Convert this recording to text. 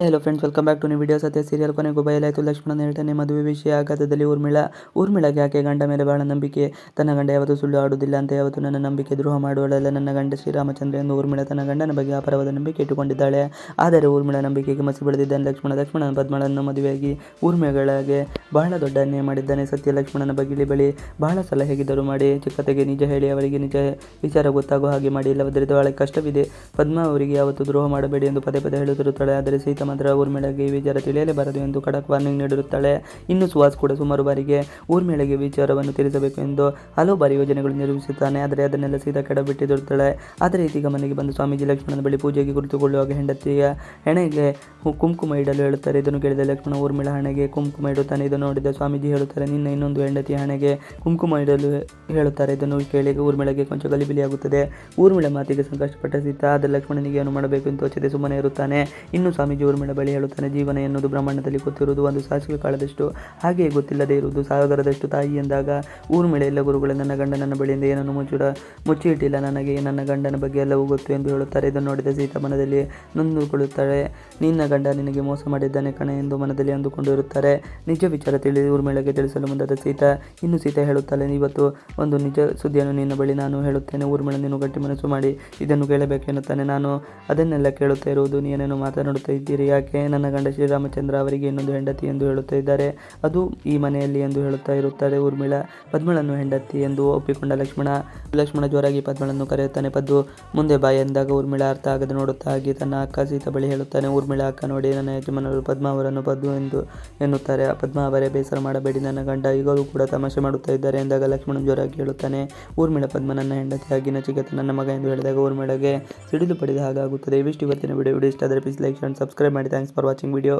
Hello friends welcome back to ನಿ video ಸತ್ಯ serial ಕೊನೆಗೂ ಬಯಲಾಯಿತು. ಲಕ್ಷ್ಮಣನ ಎರಡನೇ ಮದುವೆ ವಿಷಯ. ಆಘಾತದಲ್ಲಿ ಊರ್ಮಿಳ, ಊರ್ಮಿಳಗೆ ಆಕೆ ಗಂಡ ಮೇಲೆ ಬಹಳ ನಂಬಿಕೆ. ತನ್ನ ಗಂಡ ಯಾವತ್ತೂ ಸುಳ್ಳು ಆಡುವುದಿಲ್ಲ ಅಂತ ಯಾವತ್ತೂ ನನ್ನ ನಂಬಿಕೆ ದ್ರೋಹ ಮಾಡುವಳಲ್ಲ. ನನ್ನ ಗಂಡ ಶ್ರೀರಾಮಚಂದ್ರ ಎಂದು ಊರ್ಮಿಳ ತನ್ನ ಗಂಡನ ಬಗ್ಗೆ ಅಪಾರವಾದ ನಂಬಿಕೆ ಇಟ್ಟುಕೊಂಡಿದ್ದಾಳೆ. ಆದರೆ ಊರ್ಮಿಳ ನಂಬಿಕೆಗೆ ಮಸಿ ಬೆಳೆದಿದ್ದಾನೆ ಲಕ್ಷ್ಮಣ. ಲಕ್ಷ್ಮಣನ ಪದ್ಮಳನ್ನು ಮದುವೆಯಾಗಿ ಊರ್ಮಿಳಗೆ ಬಹಳ ದೊಡ್ಡ ಅನ್ಯಾಯ ಮಾಡಿದ್ದಾನೆ. ಸತ್ಯ ಲಕ್ಷ್ಮಣನ ಬಗಿಲಿ ಬಳಿ ಬಹಳ ಸಲ ಹೇಗಿದ್ದರೂ ಮಾಡಿ, ಚಿಕ್ಕತೆಗೆ ನಿಜ ಹೇಳಿ, ಅವರಿಗೆ ನಿಜ ವಿಚಾರ ಗೊತ್ತಾಗೋ ಹಾಗೆ ಮಾಡಿ. ಇಲ್ಲವಾದರೆ ಬಹಳ ಕಷ್ಟವಿದೆ. ಪದ್ಮ ಅವರಿಗೆ ಯಾವತ್ತೂ ದ್ರೋಹ ಮಾಡಬೇಡಿ ಎಂದು ಪದೇ ಪದೇ ಹೇಳುತ್ತಿರುತ್ತಾಳೆ. ಆದರೆ ಸೀತಾ ಮಾತ್ರ ಊರ್ಮೇಳೆಗೆ ವಿಚಾರ ತಿಳಿಯಲೇಬಾರದು ಎಂದು ಖಡಕ್ ವಾರ್ನಿಂಗ್ ನೀಡಿರುತ್ತಾಳೆ. ಇನ್ನು ಸುಹಾಸ್ ಕೂಡ ಸುಮಾರು ಬಾರಿಗೆ ಊರ್ಮೇಳೆಗೆ ವಿಚಾರವನ್ನು ತಿಳಿಸಬೇಕು ಎಂದು ಹಲವು ಬಾರಿ ಯೋಜನೆಗಳು ನಿರ್ಮಿಸುತ್ತಾನೆ. ಆದರೆ ಅದನ್ನೆಲ್ಲ ಸೀದಾ ಕೆಡಬಿಟ್ಟಿರುತ್ತಾಳೆ. ಆದರೆ ಇದೀಗ ಮನೆಗೆ ಬಂದು ಸ್ವಾಮೀಜಿ ಲಕ್ಷ್ಮಣನ ಬಳಿ ಪೂಜೆಗೆ ಕುರಿತುಕೊಳ್ಳುವಾಗ ಹೆಂಡತಿಯ ಹೆಣೆಗೆ ಕುಂಕುಮ ಇಡಲು ಹೇಳುತ್ತಾರೆ. ಇದನ್ನು ಕೇಳಿದ ಲಕ್ಷ್ಮಣ ಊರ್ಮಿಳ ಹಣೆಗೆ ಕುಂಕುಮ ಇಡುತ್ತಾನೆ. ಇದನ್ನು ನೋಡಿದ ಸ್ವಾಮೀಜಿ ಹೇಳುತ್ತಾರೆ, ನಿನ್ನ ಇನ್ನೊಂದು ಹೆಂಡತಿ ಹಣೆಗೆ ಕುಂಕುಮ ಇಡಲು ಹೇಳುತ್ತಾರೆ. ಇದನ್ನು ಕೇಳಿ ಊರ್ಮಿಳಗೆ ಕೊಂಚ ಗಲಿಬಿಲಿಯಾಗುತ್ತದೆ. ಊರ್ಮಿಳ ಮಾತಿಗೆ ಸಂಕಷ್ಟಪಟ್ಟ ಸೀತಾ, ಆದರೆ ಲಕ್ಷ್ಮಣನಿಗೆ ಏನು ಮಾಡಬೇಕು? ಎಂದು ತೋಚದೆ ಸುಮ್ಮನೆ ಇರುತ್ತಾನೆ. ಇನ್ನು ಸ್ವಾಮೀಜಿ ಊರ್ಮಿಳ ಬಳಿ ಹೇಳುತ್ತಾನೆ, ಜೀವನ ಎನ್ನುವುದು ಬ್ರಹ್ಮಾಂಡದಲ್ಲಿ ಗೊತ್ತಿರುವುದು ಒಂದು ಸಾಸಿವೆ ಕಾಳದಷ್ಟು. ಹಾಗೆಯೇ ಗೊತ್ತಿಲ್ಲದೆ ಇರುವುದು ಸಾಗರದಷ್ಟು. ತಾಯಿ ಎಂದಾಗ, ಊರ್ಮಿಳ, ಎಲ್ಲ ಗುರುಗಳು, ನನ್ನ ಗಂಡ ನನ್ನ ಬಳಿಯಿಂದ ಏನನ್ನು ಮುಚ್ಚುಡ, ಮುಚ್ಚಿಟ್ಟಿಲ್ಲ ನನಗೆ. ನನ್ನ ಗಂಡನ ಬಗ್ಗೆ ಎಲ್ಲವೂ ಗೊತ್ತು ಎಂದು ಹೇಳುತ್ತಾರೆ. ಇದನ್ನು ನೋಡಿದ ಸೀತಾ ಮನದಲ್ಲಿ ನೊಂದುಕೊಳ್ಳುತ್ತಾಳೆ. ನಿನ್ನ ಗಂಡ ನಿನಗೆ ಮೋಸ ಮಾಡಿದ್ದಾನೆ ಕಣೆ ಎಂದು ಮನದಲ್ಲಿ ಅಂದುಕೊಂಡು ಇರುತ್ತಾರೆ. ನಿಜ ವಿಚಾರ ತಿಳಿದು ಊರ್ಮಿಳಗೆ ತಿಳಿಸಲು ಮುಂದಾದ ಸೀತಾ. ಇನ್ನು ಸೀತಾ ಹೇಳುತ್ತಾಳೆ ಇವತ್ತು ಒಂದು ನಿಜ ಸುದ್ದಿಯನ್ನು ನಿನ್ನ ಬಳಿ ನಾನು ಹೇಳುತ್ತೇನೆ. ಊರ್ಮಿಳ, ನೀನು ಗಟ್ಟಿ ಮನಸ್ಸು ಮಾಡಿ ಇದನ್ನು ಕೇಳಬೇಕೆನ್ನುತ್ತಾನೆ. ನಾನು ಅದನ್ನೆಲ್ಲ ಕೇಳುತ್ತಾ ಇರುವುದು ನೀನೇನು ಮಾತನಾಡುತ್ತಾ ಇದ್ದೀರಿ? ಯಾಕೆ ನನ್ನ ಗಂಡ ಶ್ರೀರಾಮಚಂದ್ರ ಅವರಿಗೆ ಇನ್ನೊಂದು ಹೆಂಡತಿ ಎಂದು ಹೇಳುತ್ತಾ ಇದ್ದಾರೆ? ಅದು ಈ ಮನೆಯಲ್ಲಿ ಎಂದು ಹೇಳುತ್ತಾ ಇರುತ್ತಾರೆ ಊರ್ಮಿಳ. ಪದ್ಮಳನ್ನು ಹೆಂಡತಿ ಎಂದು ಒಪ್ಪಿಕೊಂಡ ಲಕ್ಷ್ಮಣ. ಲಕ್ಷ್ಮಣ ಜೋರಾಗಿ ಪದ್ಮಳನ್ನು ಕರೆಯುತ್ತಾನೆ. ಪದ್ದು, ಮುಂದೆ ಬಾ ಎಂದಾಗ ಊರ್ಮಿಳ ಅರ್ಥ ಆಗದೆ ನೋಡುತ್ತಾ ಹಾಗೆ ತನ್ನ ಅಕ್ಕ ಸೀತಾ ಬಳಿ ಹೇಳುತ್ತಾನೆ. ಊರ್ಮಿಳ, ಅಕ್ಕ ನೋಡಿ, ನನ್ನ ಯಜಮಾನರು ಪದ್ಮ ಅವರನ್ನು ಪದ್ದು ಎಂದು ಎನ್ನುತ್ತಾರೆ. ಪದ್ಮ ಅವರೇ, ಬೇಸರ ಮಾಡಬೇಡಿ ನನ್ನ ಗಂಡ. ಈಗಲೂ ಕೂಡ ತಮಾಷೆ ಮಾಡುತ್ತಾ ಇದ್ದಾರೆ ಎಂದಾಗ ಲಕ್ಷ್ಮಣ ಜೋರಾಗಿ ಹೇಳುತ್ತಾನೆ. ಊರ್ಮಿಳ, ಪದ್ಮ ನನ್ನ ಹೆಂಡತಿಯಾಗಿ ನಚಿಕೇತ ನನ್ನ ಮಗ ಎಂದು ಹೇಳಿದಾಗ ಊರ್ಮಿಳಗೆ ಸಿಡಿಲು ಪಡೆದ ಹಾಗಾಗುತ್ತದೆ. ಇವಿಷ್ಟು ಇವತ್ತಿನ ವಿಡಿಯೋ ವಿಡಿಯೋ ಇಷ್ಟ ಆದರೆ ಪ್ಲೀಸ್ ಲೈಕ್ ಆ್ಯಂಡ್ ಸಬ್ಸ್ಕ್ರೈಬ್ ಮಾಡಿ. Thanks for watching video